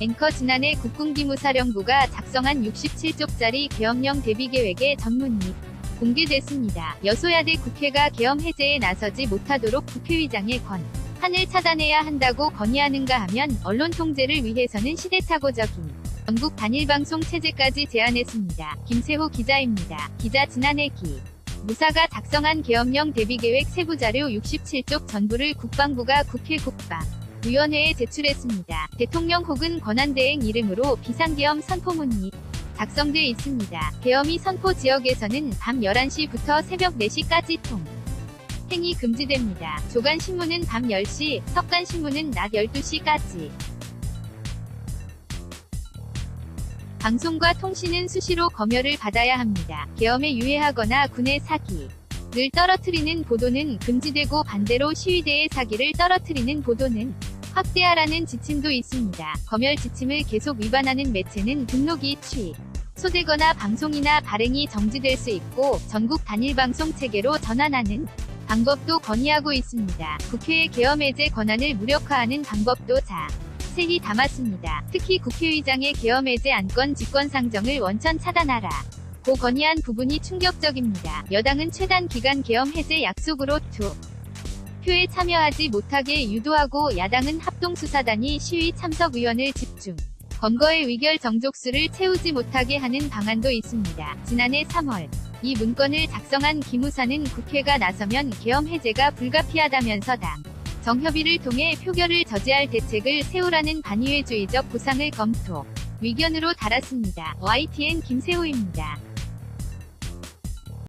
앵커 지난해 국군기무사령부가 작성한 67쪽짜리 계엄령 대비계획의 전문이 공개됐습니다. 여소야대 국회가 계엄 해제에 나서지 못하도록 국회의장의 권. 한을 차단해야 한다고 건의하는가 하면 언론 통제를 위해서는 시대착오적인 전국 단일방송 체제까지 제안했습니다. 김세호 기자입니다. 기자 지난해 기. 무사가 작성한 계엄령 대비계획 세부자료 67쪽 전부를 국방부가 국회 국방. 위원회에 제출했습니다. 대통령 혹은 권한대행 이름으로 비상계엄 선포문이 작성돼 있습니다. 계엄이 선포 지역에서는 밤 11시부터 새벽 4시까지 통. 행이 금지됩니다. 조간신문은 밤 10시, 석간신문은 낮 12시까지. 방송과 통신은 수시로 검열을 받아야 합니다. 계엄에 유해하거나 군의 사기 를 떨어뜨리는 보도는 금지되고 반대로 시위대의 사기를 떨어뜨리는 보도는 확대하라는 지침도 있습니다. 검열 지침을 계속 위반하는 매체는 등록이 취. 소되거나 방송이나 발행이 정지될 수 있고 전국 단일 방송 체계로 전환하는 방법도 건의하고 있습니다. 국회의 계엄 해제 권한을 무력화하는 방법도 자. 세히 담았습니다. 특히 국회의장의 계엄 해제 안건 직권 상정을 원천 차단하라. 고 건의한 부분이 충격적입니다. 여당은 최단 기간 계엄 해제 약속으로 투. 표에 참여하지 못하게 유도하고 야당은 합동수사단이 시위 참석 의원을 집중. 검거의 위결 정족수를 채우지 못하게 하는 방안도 있습니다. 지난해 3월 이 문건을 작성한 기무사는 국회가 나서면 계엄 해제가 불가피하다면서 당 정협의를 통해 표결을 저지할 대책을 세우라는 반의회주의적 보상을 검토. 위견으로 달았습니다. YTN 김세호입니다.